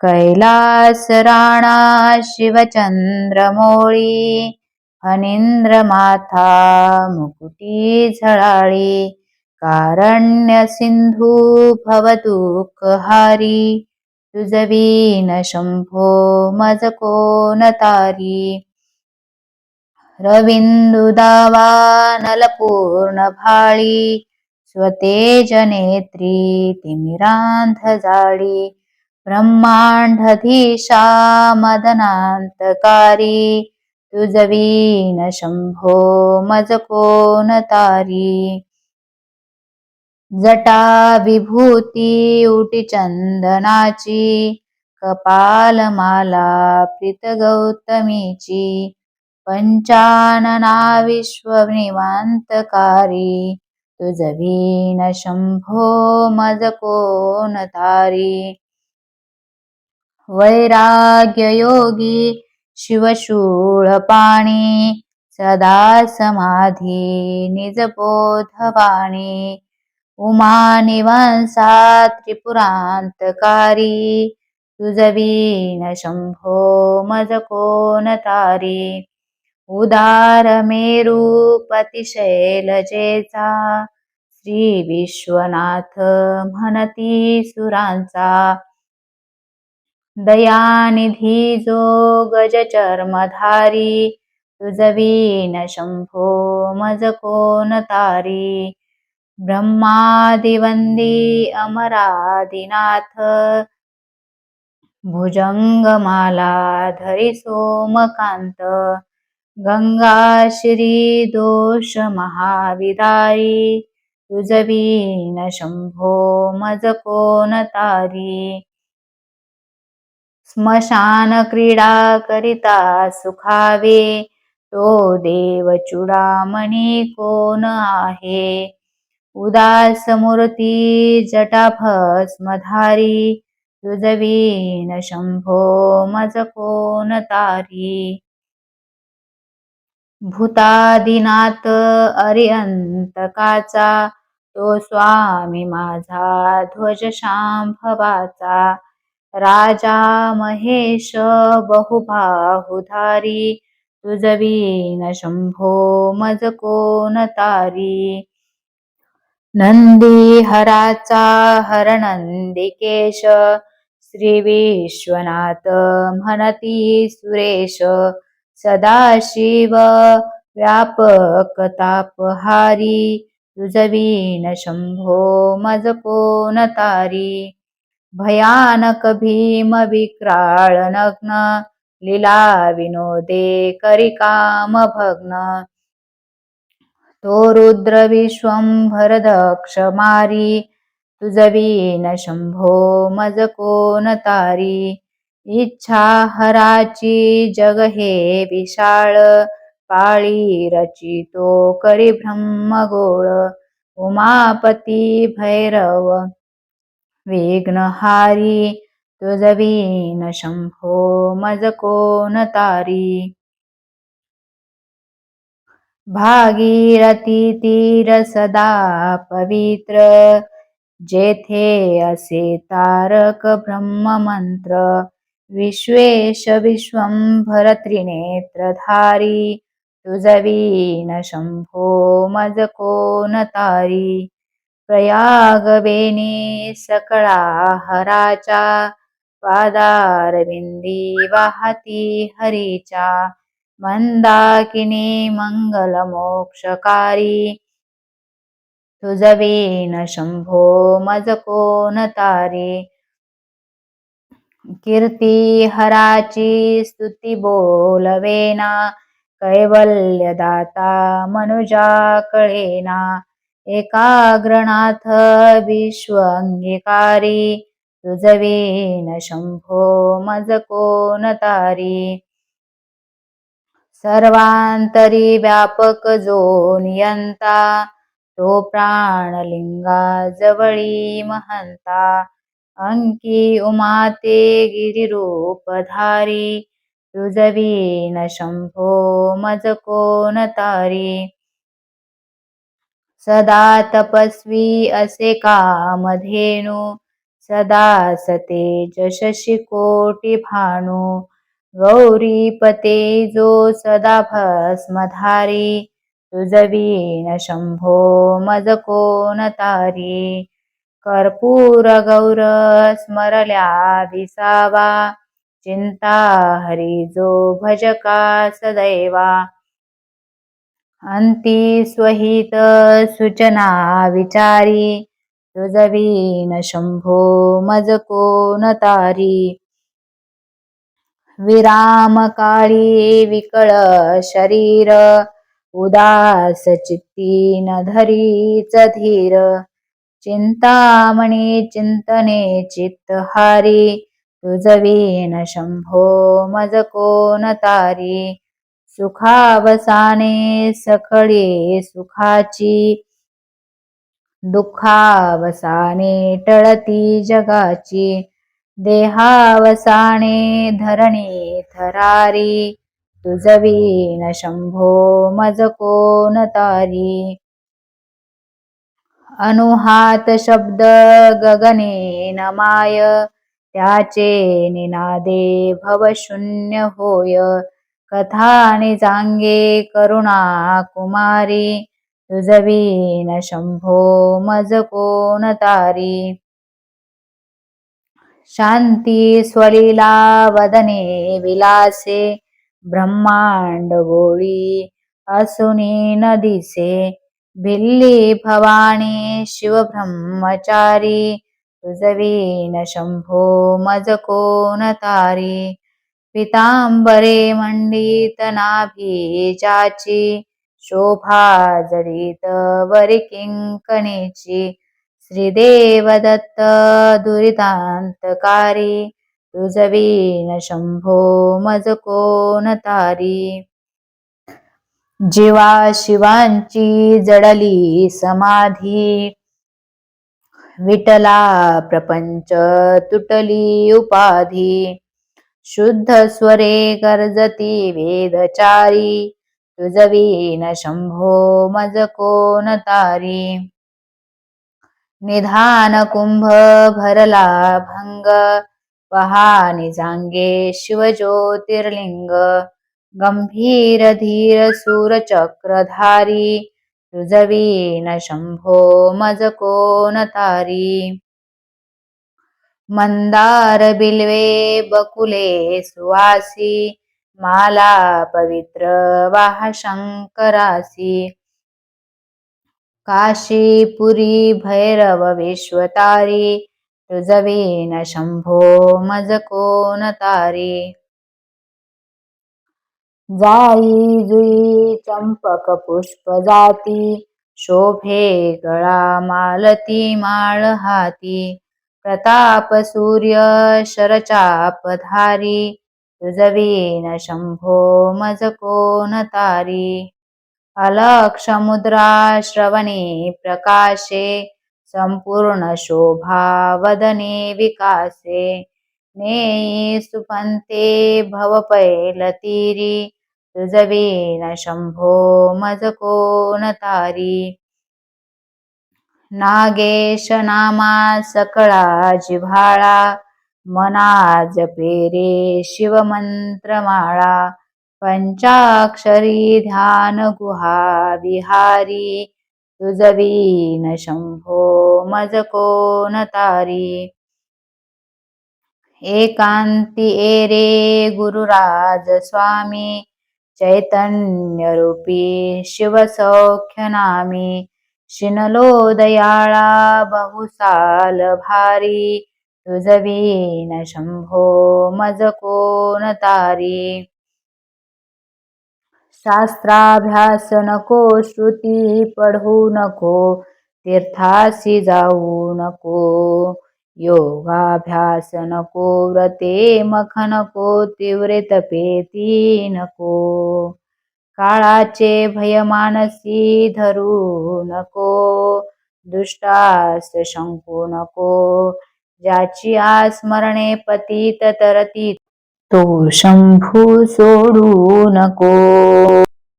कैलास राणा शिवचंद्रमोळी अनिंद्र माथा मुकुटी झळाळी कारण्य सिंधू भवदुःखहारी तुजवीन शंभो मज कोण तारी रविंदु दावा नलपूर्ण भाळी ब्रह्मांडधीशा मदनांतकारी तुजवीन शंभो मजकोन तारी जटा विभूती उटी चंदनाची कपालमाला प्रीत गौतमीची पंचानना विश्वनिवांतकारी तुझवीन शंभो मजकोन तारी वैराग्ययोगी शिवशूळपाणी सदा समाधी निजबोधवाणी। उमानिवांसा त्रिपुरांतकारी तुझवीन शंभो मज कोण तारी उदार शैलजेचा श्री विश्वनाथ म्हणती सुरांचा। दयानिधी जो गज चर्मधारी तुझवीन शंभो मज कोण तारी। ब्रह्मादिवंदी अमरादिनाथ भुजंगमाला धरी सोमकांत गंगा श्री दोष महाविदारी तुजवीन शंभो मज कोण तारी। स्मशान क्रीडा करिता सुखावे तो देव चुडामणी कोण आहे? उदास मूर्ती जटाभस्मधारी युजवीन शंभो मज कोण तारी? भूतादिनाथ अरिअंतकाचा तो स्वामी माझा ध्वज शांभवाचा राजा महेश बहुबाहुधारी तुजवीन शंभो मज कोन तारी? नंदी हराचा हरनंदिकेश श्री विश्वनाथ म्हणती सुरेश सदाशिव व्यापक तापहारी तुजवीन शंभो मज कोन तारी? भयानक भीम विक्राळ नग्न लीला विनोदे करिकाम भग्न. तो रुद्र विश्वंभर दक्ष मारी तुझवीन शंभो मज कोन तारी. इच्छा हराची जग हे विशाळ पाळी रचितो करी ब्रह्मगोळ उमापती भैरव विघ्नहारी तुझवीन शंभो मज कोण तारी भागीरथी तीर सदा पवित्र जेथे असे तारक ब्रह्म मंत्र विश्वेश विश्वंभर त्रिनेत्रधारी तुझवीन शंभो मज कोण तारी प्रयागवेणी सकळा हराच्या पादारविंदी वाहती हरीचा मंदाकिनी मंगल मोक्षकारी तुझवीन शंभो मजकोन तारी कीर्ती हराची स्तुती बोलवेना कैवल्यदाता मनुजा कळेना. एकाग्रनाथ विश्व अंगीकारी तुझवीन शंभो मज कोण तारी। सर्वांतरी व्यापक जो नियंता तो प्राणलिंगा जवळी महंता। अंकी उमाते गिरिरूपधारी तुझवीन शंभो मज कोण तारी। सदा तपस्वी असे कामधेनु सदा सतेज कोटी भानु गौरीपते जो सदा भस्मधारी तुजवीन शंभो मज कोण तारी कर्पूर गौर स्मरल्या विसावा चिंता हरी जो भजका सदैवा अंती स्वहित सूचना विचारी तुझवीन शंभो मज कोन तारी विराम काळी विकळ शरीर उदास चित्ती न धरीच धीर। चिंतामणी चिंतने चित्त हारी तुझवीन शंभो मज कोन तारी सुखावसाने सखळे सुखाची दुःखावसाने टळती जगाची देहावसाने धरणी थरारी तुझवीन शंभो मज कोन तारी. अनुहात शब्द गगने नमाय त्याचे निनादे भवशून्य होय. कथा जांगे करुणा कुमारी तुझवीन शंभो मज कोण तारी शांती स्वलीला वदने विलासे ब्रह्मांड गोळी असुनी नदीसे। भिल्ली भवानी शिवब्रह्मचारी तुझवीन शंभो मज कोण तारी पितांबरे मंडित नाभीजाची शोभा जडित वरी किंकणीची श्रीदेव दत्त दुरितांतकारी तुझवीन शंभो मज कोण तारी. जीवा शिवांची जडली समाधी विटला प्रपंच तुटली उपाधी. शुद्ध स्वरे कर्जती वेदचारी. तुझवीन शंभो मज कोण तारी. निधान कुंभ भरला भंग. पहानी जांगे शिवज्योतिर्लिंग गंभीर धीर सूरचक्रधारी तुझवीन शंभो मज कोण तारी. मंदार बिल्वे बकुले सुवासी माला पवित्र वाह शंकरासी। काशीपुरी भैरव विश्वतारी तुझवीन शंभो मज कोन तारी। जाई जुई चंपक पुष्प जाती शोभे गळा मालती माळ हाती। प्रताप सूर्य शरचापधारी तुझवीन शंभो मज कोण तारी अलक्ष मुद्रा श्रवणे प्रकाशे संपूर्ण शोभा वदने विकासे। नेई सुपंते भवपैलतीरी तुझवीन शंभो मज कोण तारी नागेश नामा सकळा जिव्हाळा मना जपे शिवमंत्रमाळा पंचाक्षरी ध्यान गुहा विहारी तुजवीन शंभो मज कोन तारी? एकांती एरे गुरुराज स्वामी चैतन्य रूपी नामी शिनलो दयाळा बहुसाल भारी तुझवीन शंभो मज कोण तारी. शास्त्राभ्यास नको श्रुती पढू नको तीर्थासी जाऊ नको योगाभ्यास नको व्रते मख नको तीव्र तपेती नको. काळाचे भय मानसी धरू नको दुष्टास शंकू नको ज्याची आस्मरणे पतीत तरती तो शंभू सोडू नको.